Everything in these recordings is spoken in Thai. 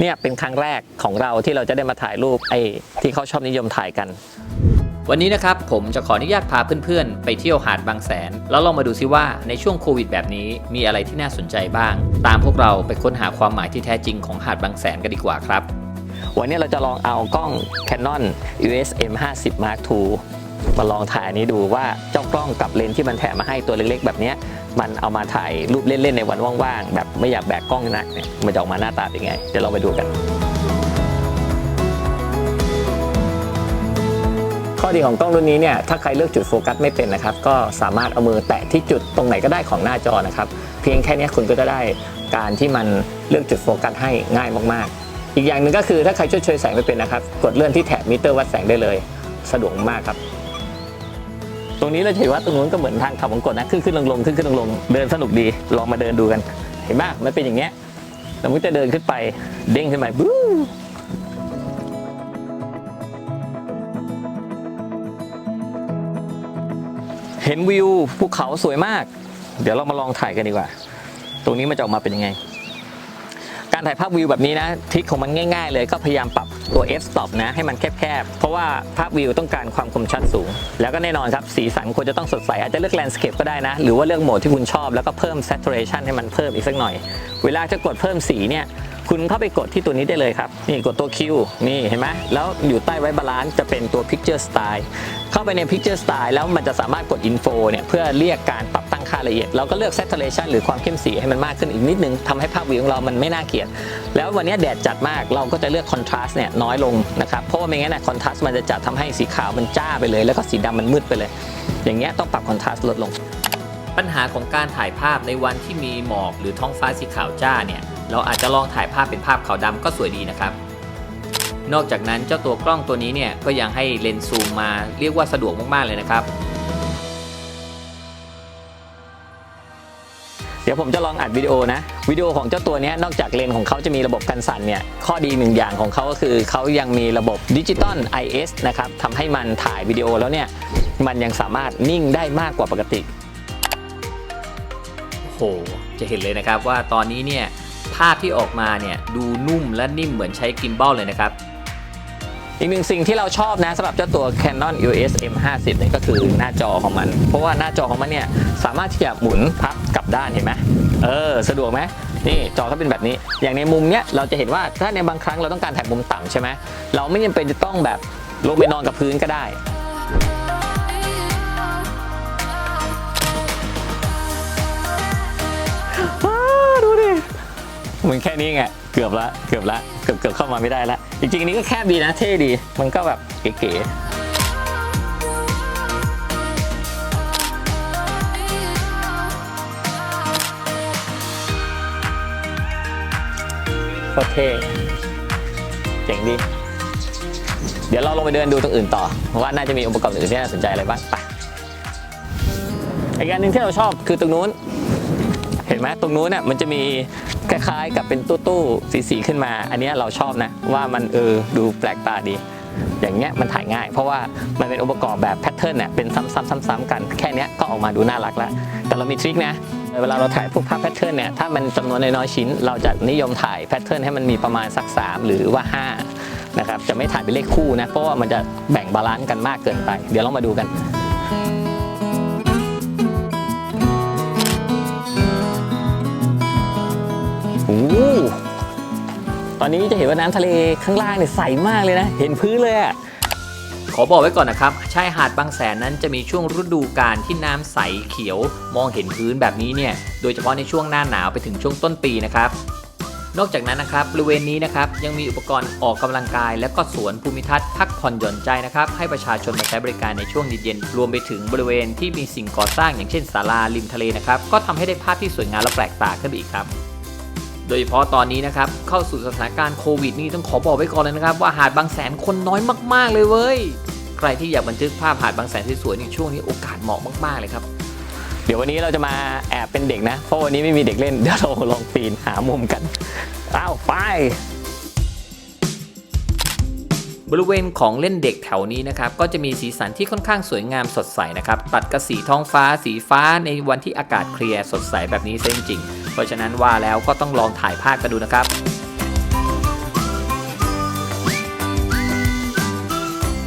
เนี่ยเป็นครั้งแรกของเราที่เราจะได้มาถ่ายรูปไอ้ที่เขาชอบนิยมถ่ายกัน วันนี้นะครับผมจะขออนุญาตพาเพื่อนๆ ไปเที่ยวหาดบางแสน แล้วลองมาดูซิว่าในช่วงโควิดแบบนี้มีอะไรที่น่าสนใจบ้าง ตามพวกเราไปค้นหาความหมายที่แท้จริงของหาดบางแสนกันดีกว่าครับ วันนี้เราจะลองเอากล้อง Canon EOS M50 Mark II มาลองถ่ายอันนี้ดูว่าเจ้ากล้องกับเลนส์ที่มันแถมมาให้ตัวเล็กๆ แบบนี้มันเอามาถ่ายรูปเล่นๆในวันว่างๆแบบไม่อยากแบกกล้องหนักเนี่ยมันจะออกมาหน้าตาเป็นไงเดี๋ยวเราไปดูกัน ข้อดีของกล้องรุ่นนี้เนี่ยถ้าใครเลือกจุดโฟกัสไม่เป็นนะครับ ก็สามารถเอามือแตะที่จุดตรงไหนก็ได้ของหน้าจอนะครับ เพียงแค่นี้คุณก็จะได้การที่มันเลือกจุดโฟกัสให้ง่ายมากๆ อีกอย่างหนึ่งก็คือถ้าใครช่วยเฉยแสงไม่เป็นนะครับ กดเลื่อนที่แถบมิเตอร์วัดแสงได้เลย สะดวกมากครับ ตรงนี้เราจะเห็นว่าตรงนู้นก็เหมือนทางเขาวงกตนะขึ้นขึ้นลงลงขึ้นขึ้นลงลงเดินสนุกดีลองมาเดินดูกัน เห็นไหมมันเป็นอย่างเงี้ยเราก็จะเดินขึ้นไปเด้งขึ้นไปบู๊เห็นวิวภูเขาสวยมาก เดี๋ยวเรามาลองถ่ายกันดีกว่า ตรงนี้มันจะออกมาเป็นยังไง การถ่ายภาพวิวแบบนี้นะทริคของมันง่ายๆ เลยก็พยายามปรับตัว f stop นะให้มันแคบๆ เพราะว่าภาพวิวต้องการความคมชัดสูง แล้วก็แน่นอนครับ สีสันควรจะต้องสดใส อาจจะเลือกแลนด์สเคปก็ได้นะ หรือว่าเลือกโหมดที่คุณชอบแล้วก็เพิ่ม saturation ให้มันเพิ่มอีกสักหน่อย เวลาจะกดเพิ่มสีเนี่ย คุณเข้าไปกดที่ตัวนี้ได้เลยครับ นี่กดตัว Q นี่เห็นไหมแล้วอยู่ใต้ไว้บาลานซ์จะเป็นตัว Picture Style เข้าไปใน Picture Style แล้วมันจะสามารถกด Info เนี่ยเพื่อเรียกการปรับตั้งค่าละเอียดเราก็เลือก Saturation หรือความเข้มสีให้มันมากขึ้นอีกนิดนึงทำให้ภาพวิวของเรามันไม่น่าเกลียด แล้ววันนี้แดดจัดมากเราก็จะเลือก Contrast เนี่ยน้อยลงนะครับเพราะว่าไม่งั้นนะ Contrast มันจะจัดทำให้สีขาวมันจ้าไปเลย แล้วก็สีดำมันมืดไปเลย อย่างเงี้ยต้องปรับ Contrast ลดลง ปัญหาของการถ่ายภาพในวันที่มีหมอกหรือท้องฟ้าสีขาวจ้าเนี่ย เราอาจจะลองถ่ายภาพเป็นภาพขาวดำก็สวยดีนะครับ นอกจากนั้นเจ้าตัวกล้องตัวนี้เนี่ยก็ยังให้เลนส์ซูมมาเรียกว่าสะดวกมากๆเลยนะครับ เดี๋ยวผมจะลองอัดวิดีโอนะวิดีโอของเจ้าตัวนี้นอกจากเลนส์ของเขาจะมีระบบกันสั่นเนี่ยข้อดีหนึ่งอย่างของเขาก็คือเขายังมีระบบดิจิตอล IS นะครับทำให้มันถ่ายวิดีโอแล้วเนี่ยมันยังสามารถนิ่งได้มากกว่าปกติโห จะเห็นเลยนะครับว่าตอนนี้เนี่ย ภาพที่ออกมาเนี่ยดูนุ่มและนิ่มเหมือนใช้กิมบอลเลยนะครับ อีกหนึ่งสิ่งที่เราชอบนะสำหรับเจ้าตัว Canon EOS M50 เนี่ยก็คือหน้าจอของมัน เพราะว่าหน้าจอของมันเนี่ยสามารถที่จะหมุนพับกลับด้านเห็นไหมเออสะดวกไหมนี่จอเขาเป็นแบบนี้ อย่างในมุมเนี้ยเราจะเห็นว่าถ้าในบางครั้งเราต้องการถ่ายมุมต่ำใช่ไหมเราไม่จำเป็นจะต้องแบบลงไปนอนกับพื้นก็ได้ มือนแค่นี้ไง เกือบละเกือบละเกือบเกือบเข้ามาไม่ได้ละจริงๆนี้ก็แคบดีนะเท่ดี มันก็แบบเก๋ๆโคตรเท่เจ๋งดี เดี๋ยวเราลงไปเดินดูตรงอื่นต่อ ว่าน่าจะมีองค์ประกอบอื่นที่น่าสนใจอะไรบ้างไปอีกอันหนึ่งที่เราชอบคือตรงนู้น เห็นไหมตรงนู้นเนี่ยมันจะมี คล้ายๆ กับเป็นตู้ๆสีๆขึ้นมา อันนี้เราชอบนะว่ามันเออดูแปลกตาดี อย่างเงี้ยมันถ่ายง่าย เพราะว่ามันเป็นองค์ประกอบแบบแพทเทิร์นเนี่ยเป็นซ้ำๆๆๆกันแค่นี้ก็ออกมาดูน่ารักแล้ว แต่เรามีทริคนะเวลาเราถ่ายพวกภาพแพทเทิร์นเนี่ยถ้ามันจำนวนน้อยๆชิ้น เราจะนิยมถ่ายแพทเทิร์นให้มันมีประมาณสัก 3 หรือว่า 5นะครับจะไม่ถ่ายเป็นเลขคู่นะเพราะว่ามันจะแบ่งบาลานซ์กันมากเกินไป เดี๋ยวเรามาดูกัน อนนี้จะเห็นว่าน้ำทะเลข้างล่างเนี่ยใสมากเลยนะ เห็นพื้นเลยอะขอบอกไว้ก่อนนะครับชายหาดบางแสนนั้นจะมีช่วงฤดูกาลที่น้ำใสเขียวมองเห็นพื้นแบบนี้เนี่ย โดยเฉพาะในช่วงหน้าหนาวไปถึงช่วงต้นปีนะครับ นอกจากนั้นนะครับบริเวณนี้นะครับยังมีอุปกรณ์ออกกำลังกาย และก็สวนภูมิทัศน์พักผ่อนหย่อนใจนะครับให้ประชาชนมาใช้บริการในช่วงเย็นๆรวมไปถึงบริเวณที่มีสิ่งก่อสร้างอย่างเช่นศาลาริมทะเลนะครับก็ทำให้ได้ภาพที่สวยงามและแปลกตาขึ้นไปอีกครับ โดยเฉพาะตอนนี้นะครับ เข้าสู่สถานการณ์โควิดนี่ต้องขอบอกไว้ก่อนเลยนะครับ ว่าหาดบางแสนคนน้อยมาก ๆ เลยเว้ย ใครที่อยากบันทึกภาพหาดบางแสนสวยๆในช่วงนี้โอกาสเหมาะมากๆเลยครับ เดี๋ยววันนี้เราจะมาแอบเป็นเด็กนะ เพราะวันนี้ไม่มีเด็กเล่น เดี๋ยวเราลองปีนหามุมกันอ้าวไป บริเวณของเล่นเด็กแถวนี้นะครับ ก็จะมีสีสันที่ค่อนข้างสวยงามสดใสนะครับ ตัดกับสีท้องฟ้า สีฟ้าในวันที่อากาศเคลียร์สดใสแบบนี้ซะจริงๆ เพราะฉะนั้นว่าแล้วก็ต้องลองถ่ายภาพกันดูนะครับ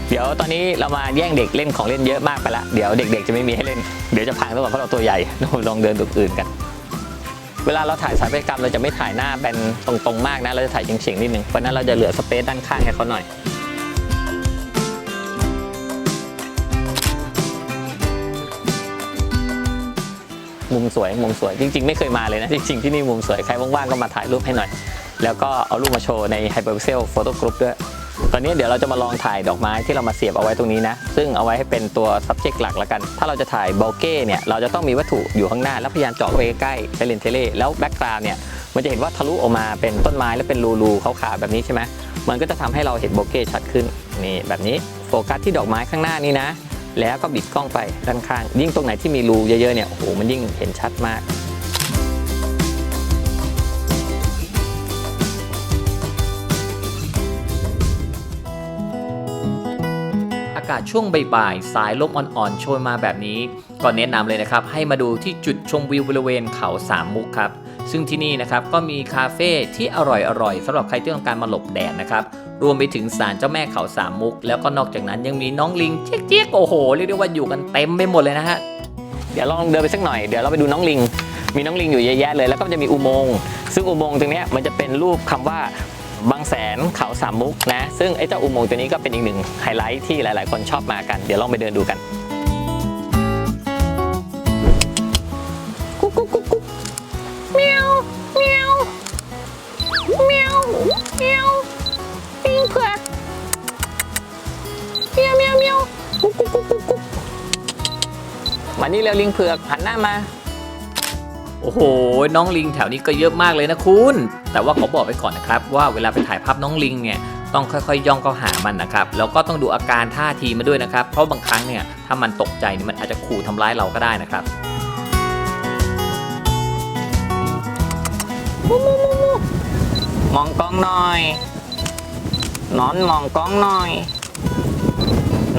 เดี๋ยวตอนนี้เรามาแย่งเด็กเล่นของเล่นเยอะมากไปละเดี๋ยวเด็กๆจะไม่มีให้เล่น เดี๋ยวจะพังแล้วเพราะเราตัวใหญ่ลองเดินตัวอื่นกัน เวลาเราถ่ายสายพฤติกรรมเราจะไม่ถ่ายหน้าแบนตรงๆมากนะ เราจะถ่ายเฉียงๆนิดนึงเพราะนั้นเราจะเหลือสเปซด้านข้างให้เขาหน่อย มุมสวยมุมสวยจริง ๆ ไม่เคยมาเลยนะจริงๆที่นี่มุมสวยใครว่างๆก็มาถ่ายรูปให้หน่อย แล้วก็เอารูปมาโชว์ใน Hyperpixel Photo Group ด้วย ตอนนี้เดี๋ยวเราจะมาลองถ่ายดอกไม้ที่เรามาเสียบเอาไว้ตรงนี้นะ ซึ่งเอาไว้ให้เป็นตัว subject หลักแล้วกัน ถ้าเราจะถ่ายโบเก้เนี่ยเราจะต้องมีวัตถุอยู่ข้างหน้าแล้วพยายามเจาะไปใกล้ๆใช้เลนเทเลแล้วแบ็กกราวด์เนี่ยมันจะเห็นว่าทะลุออกมาเป็นต้นไม้แล้วเป็นรูๆขาวๆแบบนี้ใช่ไหมมันก็จะทำให้เราเห็นโบเก้ชัดขึ้นนี่แบบนี้โฟกัสที่ดอกไม้ข้างหน้านี้นะ แล้วก็บิดกล้องไปด้านข้าง ยิ่งตรงไหนที่มีรูเยอะๆเนี่ยโอ้โหมันยิ่งเห็นชัดมากอากาศช่วงบ่ายๆ สายลมอ่อนๆ โชยมาแบบนี้ก็แนะนำเลยนะครับ ให้มาดูที่จุดชมวิวบริเวณเขาสามมุกครับ ซึ่งที่นี่นะครับก็มีคาเฟ่ที่อร่อยๆสำหรับใครที่ต้องการมาหลบแดดนะครับ รวมไปถึงศาลเจ้าแม่เขาสามมุก แล้วก็นอกจากนั้นยังมีน้องลิงเจ๊ยกๆโอ้โหเรียกได้ว่าอยู่กันเต็มไปหมดเลยนะฮะเดี๋ยวลองเดินไปสักหน่อยเดี๋ยวเราไปดูน้องลิง มีน้องลิงอยู่เยอะแยะเลย แล้วก็จะมีอุโมงค์ซึ่งอุโมงค์ตรงเนี้ยมันจะเป็นรูปคำว่าบางแสนเขาสามมุกนะซึ่งไอ้เจ้าอุโมงค์ตัวนี้ก็เป็นอีกหนึ่งไฮไลท์ที่หลาย ๆ คนชอบมากันเดี๋ยวลองไปเดินดูกัน นี่เร็วลิงเผือกหันหน้ามา โอ้โห น้องลิงแถวนี้ก็เยอะมากเลยนะคุณ แต่ว่าขอบอกไปก่อนนะครับ ว่าเวลาไปถ่ายภาพน้องลิงเนี่ยต้องค่อยๆ ย่องเข้าหามันนะครับ แล้วก็ต้องดูอาการท่าทีมันด้วยนะครับ เพราะบางครั้งเนี่ยถ้ามันตกใจเนี่ยมันอาจจะขู่ทำร้ายเราก็ได้นะครับมองกล้องหน่อยนอนมองกล้องหน่อย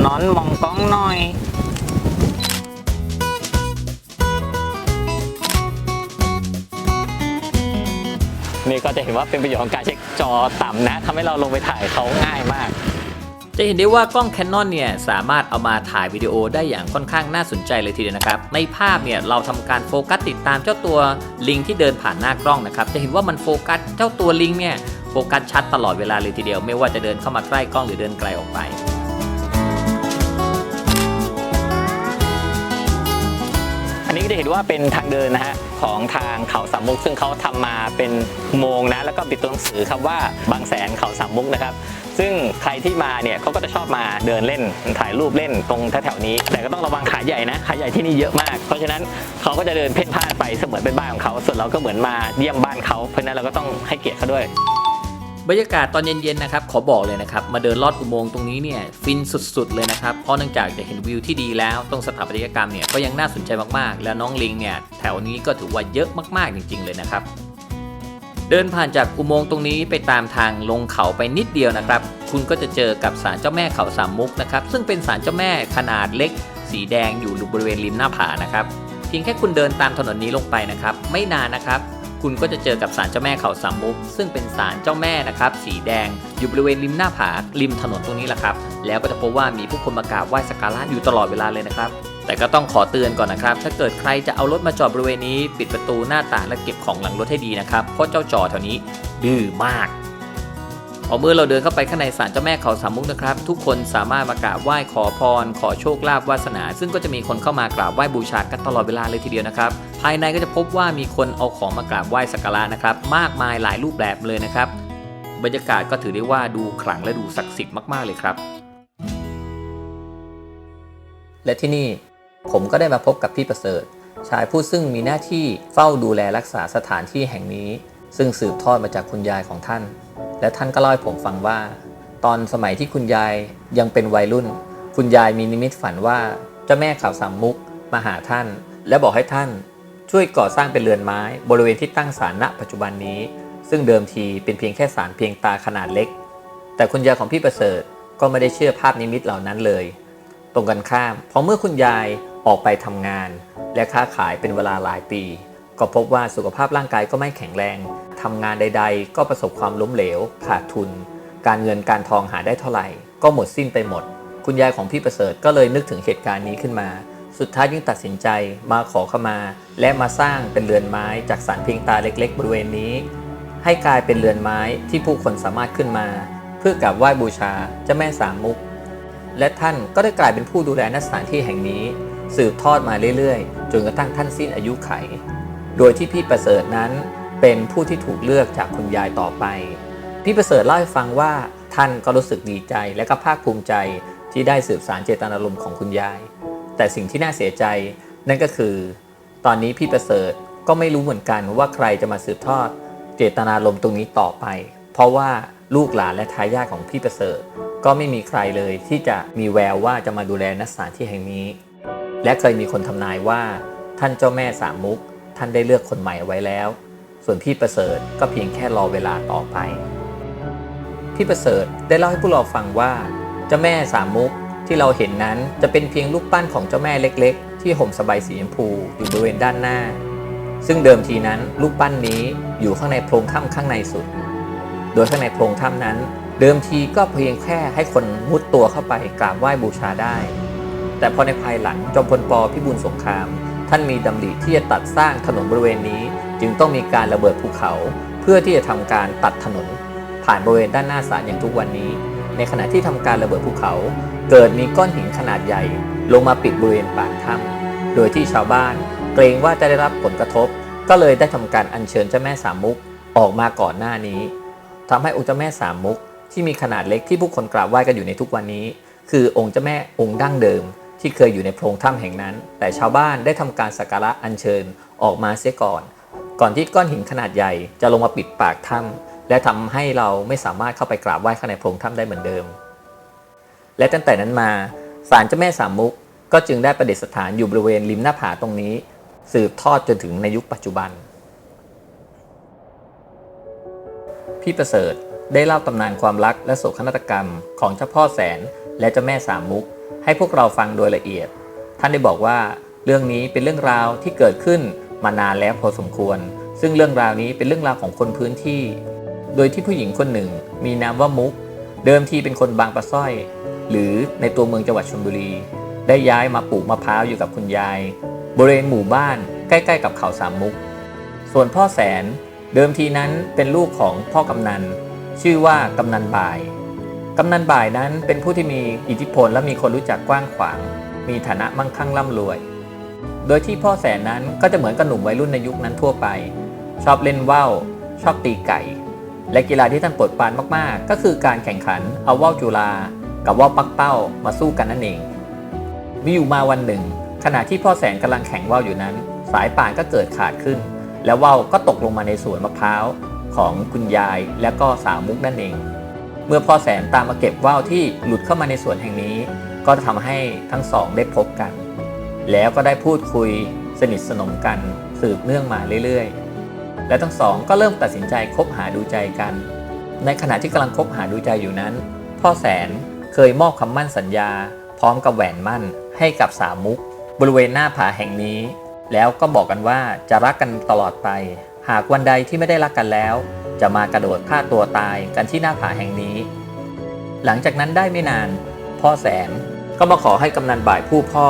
นอนมองกล้องหน่อย นี่ก็จะเห็นว่าเป็นประโยชน์ของการเช็คจอต่ำนะทำให้เราลงไปถ่ายเขาง่ายมาก จะเห็นได้ว่ากล้อง Canon เนี่ยสามารถเอามาถ่ายวิดีโอได้อย่างค่อนข้างน่าสนใจเลยทีเดียวนะครับ ในภาพเนี่ยเราทำการโฟกัสติดตามเจ้าตัวลิงที่เดินผ่านหน้ากล้องนะครับจะเห็นว่ามันโฟกัสเจ้าตัวลิงเนี่ยโฟกัสชัดตลอดเวลาเลยทีเดียว ไม่ว่าจะเดินเข้ามาใกล้กล้องหรือเดินไกลออกไปอันนี้ก็จะเห็นว่าเป็นทางเดินนะฮะ ของทางเขาสามมุก ซึ่งเขาทำมาเป็นโมงนะ แล้วก็ปิดตัวหนังสือครับว่าบางแสนเขาสามมุกนะครับ ซึ่งใครที่มาเนี่ยเขาก็จะชอบมาเดินเล่นถ่ายรูปเล่นตรงแถวๆนี้ แต่ก็ต้องระวังขาใหญ่นะขาใหญ่ที่นี่เยอะมาก เพราะฉะนั้นเขาก็จะเดินเพ่นพ่านไปเสมือนเป็นบ้านของเขาส่วนเราก็เหมือนมาเยี่ยมบ้านเขาเพราะนั้นเราก็ต้องให้เกียรติเขาด้วย บรรยากาศตอนเย็นๆนะครับขอบอกเลยนะครับมาเดินลอดอุโมงค์ตรงนี้เนี่ยฟินสุดๆเลยนะครับเพราะเนื่องจากจะเห็นวิวที่ดีแล้วตรงสถาปัตยกรรมเนี่ยก็ยังน่าสนใจมากๆ แล้วน้องลิงเนี่ยแถวนี้ก็ถือว่าเยอะมากๆจริง ๆ เลยนะครับเดินผ่านจากอุโมงค์ตรงนี้ไปตามทางลงเขาไปนิดเดียวนะครับ คุณก็จะเจอกับศาลเจ้าแม่เขาสามมุกนะครับ ซึ่งเป็นศาลเจ้าแม่ขนาดเล็ก สีแดงอยู่บริเวณริมหน้าผานะครับ เพียงแค่คุณเดินตามถนนนี้ลงไปนะครับ ไม่นานนะครับ คุณก็จะเจอกับศาลเจ้าแม่เขาสามมุก ซึ่งเป็นศาลเจ้าแม่นะครับสีแดงอยู่บริเวณริมหน้าผาริมถนนตรงนี้แหละครับ แล้วก็จะพบว่ามีผู้คนมากราบไหว้สักการะอยู่ตลอดเวลาเลยนะครับ แต่ก็ต้องขอเตือนก่อนนะครับ ถ้าเกิดใครจะเอารถมาจอดบริเวณนี้ ปิดประตูหน้าต่างและเก็บของหลังรถให้ดีนะครับเพราะเจ้าจอแถวนี้ดื้อมากพอเมื่อเราเดินเข้าไปข้างในศาลเจ้าแม่เขาสามมุกนะครับ ทุกคนสามารถมากราบไหว้ขอพร ขอโชคลาภวาสนา ซึ่งก็จะมีคนเข้ามากราบไหว้บูชากันตลอดเวลาเลยทีเดียวนะครับ ภายในก็จะพบว่ามีคนเอาของมากราบไหว้สักการะนะครับ มากมายหลายรูปแบบเลยนะครับ บรรยากาศก็ถือได้ว่าดูขลังและดูศักดิ์สิทธิ์มากๆเลยครับ และที่นี่ผมก็ได้มาพบกับพี่ประเสริฐ ชายผู้ซึ่งมีหน้าที่เฝ้าดูแลรักษาสถานที่แห่งนี้ ซึ่งสืบทอดมาจากคุณยายของท่าน และท่านก็เล่าให้ผมฟังว่า ตอนสมัยที่คุณยายยังเป็นวัยรุ่น คุณยายมีนิมิตฝันว่าเจ้าแม่ข่าวสามมุกมาหาท่าน และบอกให้ท่าน ช่วยก่อสร้างเป็นเรือนไม้ บริเวณที่ตั้งศาลณปัจจุบันนี้ ซึ่งเดิมทีเป็นเพียงแค่ศาลเพียงตาขนาดเล็ก แต่คุณยายของพี่ประเสริฐก็ไม่ได้เชื่อภาพนิมิตเหล่านั้นเลย ตรงกันข้ามพอเมื่อคุณยายออกไปทำงาน และค้าขายเป็นเวลาหลายปี ก็พบว่าสุขภาพร่างกายก็ไม่แข็งแรงทำงานใด ๆ ก็ประสบความล้มเหลว ขาดทุน การเงินการทองหาได้เท่าไหร่ ก็หมดสิ้นไปหมด คุณยายของพี่ประเสริฐก็เลยนึกถึงเหตุการณ์นี้ขึ้นมา สุดท้ายจึงตัดสินใจมาขอขมา และมาสร้างเป็นเรือนไม้จากสารเพียงตาเล็ก ๆ บริเวณนี้ ให้กลายเป็นเรือนไม้ที่ผู้คนสามารถขึ้นมา เพื่อกราบไหว้บูชาเจ้าแม่สามมุก และท่านก็ได้กลายเป็นผู้ดูแลณสถานที่แห่งนี้ สืบทอดมาเรื่อยๆ จนกระทั่งท่านสิ้นอายุไข โดยที่พี่ประเสริฐนั้นเป็นผู้ที่ถูกเลือกจากคุณยายต่อไป พี่ประเสริฐเล่าให้ฟังว่าท่านก็รู้สึกดีใจและก็ภาคภูมิใจที่ได้สืบสารเจตนารมณ์ของคุณยาย แต่สิ่งที่น่าเสียใจนั่นก็คือ ตอนนี้พี่ประเสริฐก็ไม่รู้เหมือนกันว่าใครจะมาสืบทอด เจตนารมณ์ตรงนี้ต่อไป เพราะว่าลูกหลานและทายาทของพี่ประเสริฐ ก็ไม่มีใครเลยที่จะมีแววว่าจะมาดูแลนักสถานที่แห่งนี้ และเคยมีคนทำนายว่า ท่านเจ้าแม่สามมุก ท่านได้เลือกคนใหม่ไว้แล้ว ส่วนพี่ประเสริฐก็เพียงแค่รอเวลาต่อไป พี่ประเสริฐได้เล่าให้พวกเราฟังว่าเจ้าแม่สามมุก ที่เราเห็นนั้นจะเป็นเพียงรูปปั้นของเจ้าแม่เล็ก ๆ ที่ห่มสบายสีชมพูอยู่บริเวณด้านหน้า ซึ่งเดิมทีนั้นรูปปั้นนี้อยู่ข้างในโพรงถ้ำข้างในสุด โดยข้างในโพรงถ้ำนั้น เดิมทีก็เพียงแค่ให้คนมุดตัวเข้าไปกราบไหว้บูชาได้ แต่พอในภายหลังจอมพลปพิบูลสงคราม ท่านมีดำริที่จะตัดสร้างถนนบริเวณนี้ จึงต้องมีการระเบิดภูเขา เพื่อที่จะทำการตัดถนน ผ่านบริเวณด้านหน้าศาลอย่างทุกวันนี้ ในขณะที่ทำการระเบิดภูเขา เกิดมีก้อนหินขนาดใหญ่ ลงมาปิดบริเวณปากถ้ำโดยที่ชาวบ้าน เกรงว่าจะได้รับผลกระทบ ก็เลยได้ทำการอัญเชิญเจ้าแม่สามมุกออกมาก่อนหน้านี้ทำให้องค์เจ้าแม่สามมุกที่มีขนาดเล็กที่ผู้คนกราบไหว้กันอยู่ในทุกวันนี้ คือองค์เจ้าแม่องค์ดั้งเดิม ที่เคยอยู่ในโพรงถ้ำแห่งนั้น แต่ชาวบ้านได้ทำการสักการะอัญเชิญออกมาเสียก่อน ก่อนที่ก้อนหินขนาดใหญ่จะลงมาปิดปากถ้ำและทำให้เราไม่สามารถเข้าไปกราบไหว้ข้างในโพรงถ้ำได้เหมือนเดิม และตั้งแต่นั้นมาศาลเจ้าแม่สามมุกก็จึงได้ประดิษฐานอยู่บริเวณริมหน้าผาตรงนี้ สืบทอดจนถึงในยุคปัจจุบัน พี่ประเสริฐได้เล่าตำนานความรักและโศกนาฏกรรมของเจ้าพ่อแสนและเจ้าแม่สามมุก ให้พวกเราฟังโดยละเอียด ท่านได้บอกว่าเรื่องนี้เป็นเรื่องราวที่เกิดขึ้นมานานแล้วพอสมควร ซึ่งเรื่องราวนี้เป็นเรื่องราวของคนพื้นที่ โดยที่ผู้หญิงคนหนึ่งมีนามว่ามุก เดิมทีเป็นคนบางปะสร้อย หรือในตัวเมืองจังหวัดชลบุรี ได้ย้ายมาปลูกมะพร้าวอยู่กับคุณยาย บริเวณหมู่บ้านใกล้ๆ กับเขาสามมุก ส่วนพ่อแสนเดิมทีนั้นเป็นลูกของพ่อกำนัน ชื่อว่ากำนันบ่าย กำนันบ่ายนั้นเป็นผู้ที่มีอิทธิพลและมีคนรู้จักกว้างขวาง มีฐานะมั่งคั่งร่ำรวย โดยที่พ่อแสนนั้นก็จะเหมือนกับหนุ่มวัยรุ่นในยุคนั้นทั่วไป ชอบเล่นว่าวชอบตีไก่ และกีฬาที่ท่านโปรดปรานมากๆ ก็คือการแข่งขันเอาว่าวจุฬา กับว่าวปักเป้ามาสู้กันนั่นเอง มีอยู่มาวันหนึ่ง ขณะที่พ่อแสนกำลังแข่งว่าวอยู่นั้น สายป่านก็เกิดขาดขึ้น แล้วว่าวก็ตกลงมาในสวนมะพร้าวของคุณยายและก็สาวมุกนั่นเอง เมื่อพ่อแสนตามมาเก็บว่าวที่หลุดเข้ามาในสวนแห่งนี้ ก็ทำให้ทั้งสองได้พบกัน แล้วก็ได้พูดคุยสนิทสนมกันสืบเนื่องมาเรื่อยๆ และทั้งสองก็เริ่มตัดสินใจคบหาดูใจกัน ในขณะที่กำลังคบหาดูใจอยู่นั้น พ่อแสน เคยมอบคำมั่นสัญญา พร้อมกับแหวนมั่นให้กับสาวมุก บริเวณหน้าผาแห่งนี้ แล้วก็บอกกันว่าจะรักกันตลอดไป หากวันใดที่ไม่ได้รักกันแล้ว จะมากระโดดฆ่าตัวตายกันที่หน้าผาแห่งนี้ หลังจากนั้นได้ไม่นาน พ่อแสนก็มาขอให้กำนันบ่ายผู้พ่อ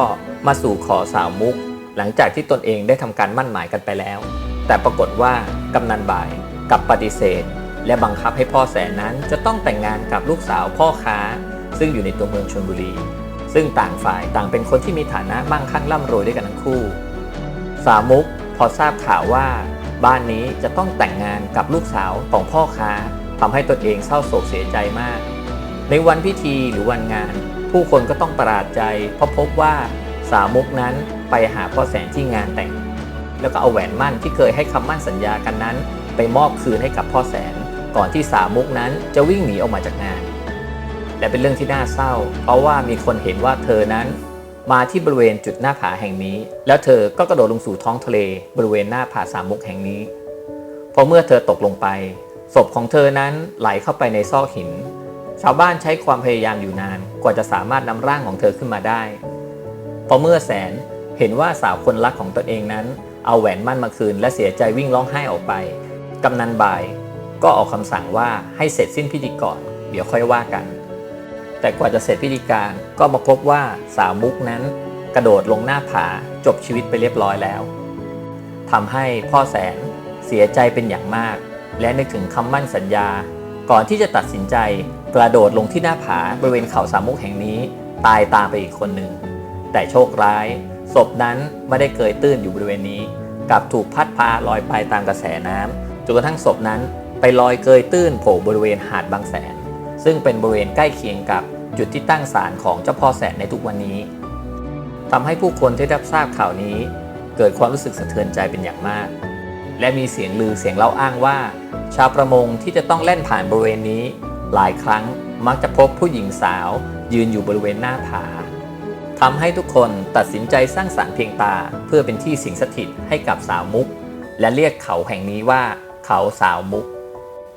มาสู่ขอสาวมุก หลังจากที่ตนเองได้ทำการมั่นหมายกันไปแล้ว แต่ปรากฏว่ากำนันบ่ายกับปฏิเสธ และบังคับให้พ่อแสนนั้นจะต้องแต่งงานกับลูกสาวพ่อค้า ซึ่งอยู่ในตัวเมืองชลบุรี ซึ่งต่างฝ่ายต่างเป็นคนที่มีฐานะมั่งคั่งร่ำรวยด้วยกันทั้งคู่ สามุกพอทราบข่าวว่า บ้านนี้จะต้องแต่งงานกับลูกสาวของพ่อค้าทำให้ตนเองเศร้าโศกเสียใจมาก ในวันพิธีหรือวันงาน ผู้คนก็ต้องประหลาดใจเพราะพบว่าสามุกนั้นไปหาพ่อแสนที่งานแต่ง แล้วก็เอาแหวนมั่นที่เคยให้คำมั่นสัญญากันนั้น ไปมอบคืนให้กับพ่อแสน ก่อนที่สามุกนั้นจะวิ่งหนีออกมาจากงาน และเป็นเรื่องที่น่าเศร้า เพราะว่ามีคนเห็นว่าเธอนั้น มาที่บริเวณจุดหน้าผาแห่งนี้ แล้วเธอก็กระโดดลงสู่ท้องทะเล บริเวณหน้าผาสามมุกแห่งนี้พอเมื่อเธอตกลงไป ศพของเธอนั้นไหลเข้าไปในซอกหิน ชาวบ้านใช้ความพยายามอยู่นานกว่าจะสามารถนำร่างของเธอขึ้นมาได้ พอเมื่อแสนเห็นว่าสาวคนรักของตนเองนั้น เอาแหวนมั่นมาคืน และเสียใจวิ่งร้องไห้ออกไป กำนันบ่าย ก็ออกคำสั่งว่าให้เสร็จสิ้นพิธีก่อน เดี๋ยวค่อยว่ากัน แต่กว่าจะเสร็จพิธีการก็มาพบว่าสาวมุกนั้น กระโดดลงหน้าผาจบชีวิตไปเรียบร้อยแล้วทำให้พ่อแสนเสียใจเป็นอย่างมาก และนึกถึงคำมั่นสัญญา ก่อนที่จะตัดสินใจกระโดดลงที่หน้าผาบริเวณเขาสามมุกแห่งนี้ ตายตามไปอีกคนหนึ่ง แต่โชคร้ายศพนั้นไม่ได้เกยตื้นอยู่บริเวณนี้กลับถูกพัดพาลอยไปตามกระแสน้ำจนกระทั่งศพนั้นไปลอยเกยตื้นโผล่บริเวณหาดบางแสน ซึ่งเป็นบริเวณใกล้เคียงกับจุดที่ตั้งศาลของเจ้าพ่อแสนในทุกวันนี้ทำให้ผู้คนที่รับทราบข่าวนี้ เกิดความรู้สึกสะเทือนใจเป็นอย่างมาก และมีเสียงลือเสียงเล่าอ้างว่า ชาวประมงที่จะต้องแล่นผ่านบริเวณนี้ หลายครั้งมักจะพบผู้หญิงสาว ยืนอยู่บริเวณหน้าผาทำให้ทุกคนตัดสินใจสร้างสรรเพียงตา เพื่อเป็นที่สิงสถิตให้กับสาวมุก และเรียกเขาแห่งนี้ว่า เขาสาวมุก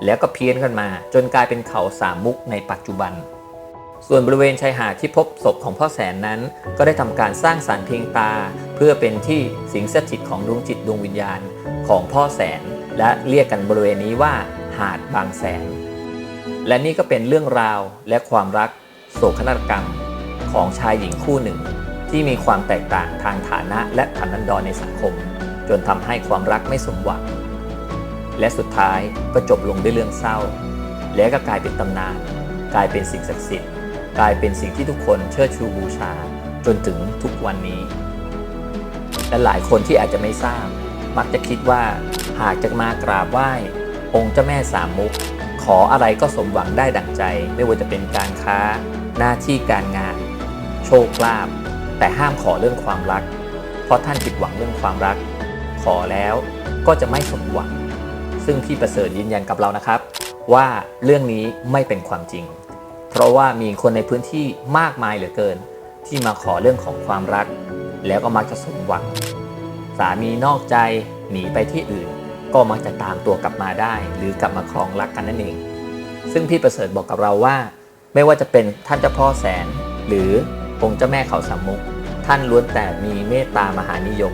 แล้วก็เพี้ยนกันมา จนกลายเป็นเขาสามมุกในปัจจุบัน ส่วนบริเวณชายหาดที่พบศพของพ่อแสนนั้น ก็ได้ทำการสร้างสารเพียงตา เพื่อเป็นที่สิงสถิตของดวงจิตดวงวิญญาณของพ่อแสน และเรียกกันบริเวณนี้ว่าหาดบางแสน และนี่ก็เป็นเรื่องราวและความรัก โศกนาฏกรรม ของชายหญิงคู่หนึ่ง ที่มีความแตกต่างทางฐานะและฐานันดรในสังคม จนทำให้ความรักไม่สมหวัง และสุดท้ายก็จบลงด้วยเรื่องเศร้า และก็กลายเป็นตำนาน กลายเป็นสิ่งศักดิ์สิทธิ์ กลายเป็นสิ่งที่ทุกคนเชิดชูบูชา จนถึงทุกวันนี้ และหลายคนที่อาจจะไม่ทราบ มักจะคิดว่าหากจะมากราบไหว้ องค์เจ้าแม่สามมุก ขออะไรก็สมหวังได้ดั่งใจ ไม่ว่าจะเป็นการค้า หน้าที่การงาน โชคลาภแต่ห้ามขอเรื่องความรัก เพราะท่านผิดหวังเรื่องความรัก ขอแล้วก็จะไม่สมหวัง ซึ่งพี่ประเสริฐยืนยันกับเรานะครับ ว่าเรื่องนี้ไม่เป็นความจริง เพราะว่ามีคนในพื้นที่มากมายเหลือเกิน ที่มาขอเรื่องของความรัก แล้วก็มักจะสมหวัง สามีนอกใจหนีไปที่อื่น ก็มักจะตามตัวกลับมาได้ หรือกลับมาครองรักกันนั่นเอง ซึ่งพี่ประเสริฐบอกกับเราว่า ไม่ว่าจะเป็นท่านเจ้าพ่อแสน หรือองค์เจ้าแม่เขาสามมุกท่านล้วนแต่มีเมตตามหานิยม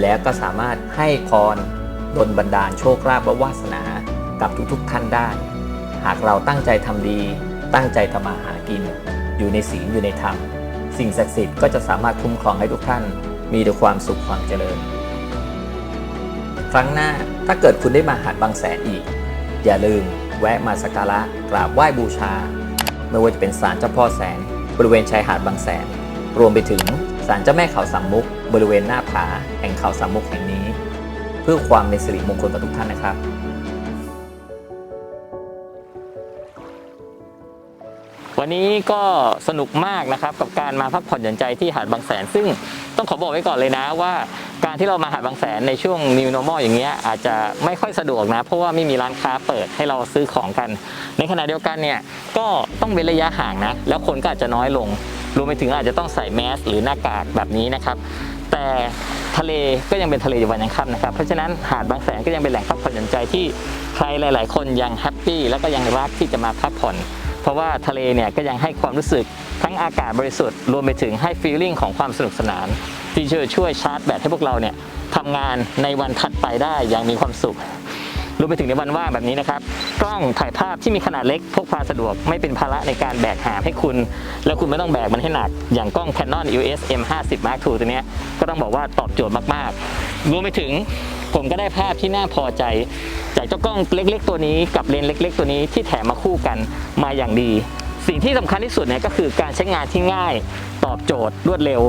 แล้วก็สามารถให้พร ดลบันดาลโชคลาภและวาสนากับทุกๆท่านได้ หากเราตั้งใจทำดี ตั้งใจทำมาหากิน อยู่ในศีลอยู่ในธรรม สิ่งศักดิ์สิทธิ์ก็จะสามารถคุ้มครองให้ทุกท่าน มีแต่ความสุขความเจริญ ครั้งหน้าถ้าเกิดคุณได้มาหาดบางแสนอีก อย่าลืมแวะมาสักการะกราบไหว้บูชา ไม่ว่าจะเป็นศาลเจ้าพ่อแสน บริเวณชายหาดบางแสน รวมไปถึงศาลเจ้าแม่เขาสามมุก บริเวณหน้าผาแห่งเขาสามมุกแห่งนี้ พื่อความเป็นสิริมงคลกับทุกท่านนะครับวันนี้ก็สนุกมากนะครับกับการมาพักผ่อนหย่อนใจที่หาดบางแสน ซึ่งต้องขอบอกไว้ก่อนเลยนะว่า การที่เรามาหาดบางแสนในช่วง New Normal อย่างเงี้ยอาจจะไม่ค่อยสะดวกนะ เพราะว่าไม่มีร้านค้าเปิดให้เราซื้อของกัน ในขณะเดียวกันเนี่ยก็ต้องเว้นระยะห่างนะ แล้วคนก็อาจจะน้อยลงรวมไปถึงอาจจะต้องใส่แมสหรือหน้ากากแบบนี้นะครับ แต่ทะเลก็ยังเป็นทะเลอยู่วันยังค่ำนะครับ เพราะฉะนั้นหาดบางแสนก็ยังเป็นแหล่งพักผ่อนหย่อนใจที่ใครหลาย ๆ คนยังแฮปปี้แล้วก็ยังรักที่จะมาพักผ่อน เพราะว่าทะเลเนี่ยก็ยังให้ความรู้สึกทั้งอากาศบริสุทธิ์รวมไปถึงให้ฟีลลิ่งของความสนุกสนาน ที่จะช่วยชาร์จแบตให้พวกเราเนี่ยทำงานในวันถัดไปได้อย่างมีความสุข รวมไปถึงในวันว่างแบบนี้นะครับ กล้องถ่ายภาพที่มีขนาดเล็กพกพาสะดวกไม่เป็นภาระในการแบกหามให้คุณ แล้วคุณไม่ต้องแบกมันให้หนัก อย่างกล้อง Canon EOS M50 Mark II ตัวนี้ก็ต้องบอกว่าตอบโจทย์มากๆ รวมไปถึงผมก็ได้ภาพที่น่าพอใจ จากเจ้ากล้องเล็ก ๆ ตัวนี้กับเลนส์เล็ก ๆ ตัวนี้ที่แถมมาคู่กันมาอย่างดี สิ่งที่สำคัญที่สุดเนี่ยก็คือการใช้งานที่ง่าย ตอบโจทย์รวดเร็ว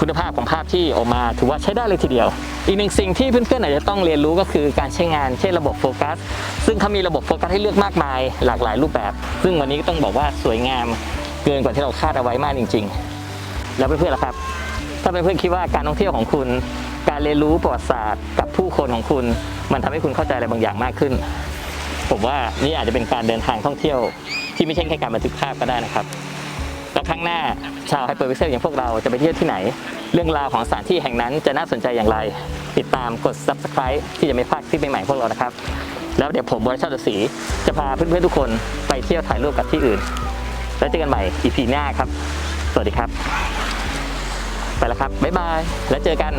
คุณภาพของภาพที่ออกมาถือว่าใช้ได้เลยทีเดียว อีกหนึ่งสิ่งที่เพื่อนๆอาจจะต้องเรียนรู้ก็คือการใช้งานเช่นระบบโฟกัส ซึ่งเขามีระบบโฟกัสให้เลือกมากมาย หลากหลายรูปแบบ ซึ่งวันนี้ก็ต้องบอกว่าสวยงามเกินกว่าที่เราคาดเอาไว้มากจริง ๆ แล้วเพื่อนๆล่ะครับ ถ้าเพื่อนๆคิดว่าการท่องเที่ยวของคุณ การเรียนรู้ประวัติศาสตร์กับผู้คนของคุณ มันทำให้คุณเข้าใจอะไรบางอย่างมากขึ้น ผมว่านี่อาจจะเป็นการเดินทางท่องเที่ยว ที่ไม่ใช่แค่การบันทึกภาพก็ได้นะครับ แล้วครั้งหน้าชาวไฮเปอร์วิเซลอย่างพวกเราจะไปเที่ยวที่ไหน เรื่องราวของสถานที่แห่งนั้นจะน่าสนใจอย่างไร ติดตามกด subscribe ที่จะไม่พลาดคลิปใหม่ๆพวกเรานะครับ แล้วเดี๋ยวผมบริชาติศรีจะพาเพื่อนๆทุกคนไปเที่ยวถ่ายรูปกับที่อื่น แล้วเจอกันใหม่ EP หน้าครับ สวัสดีครับ ไปแล้วครับบ๊ายบายแล้วเจอกัน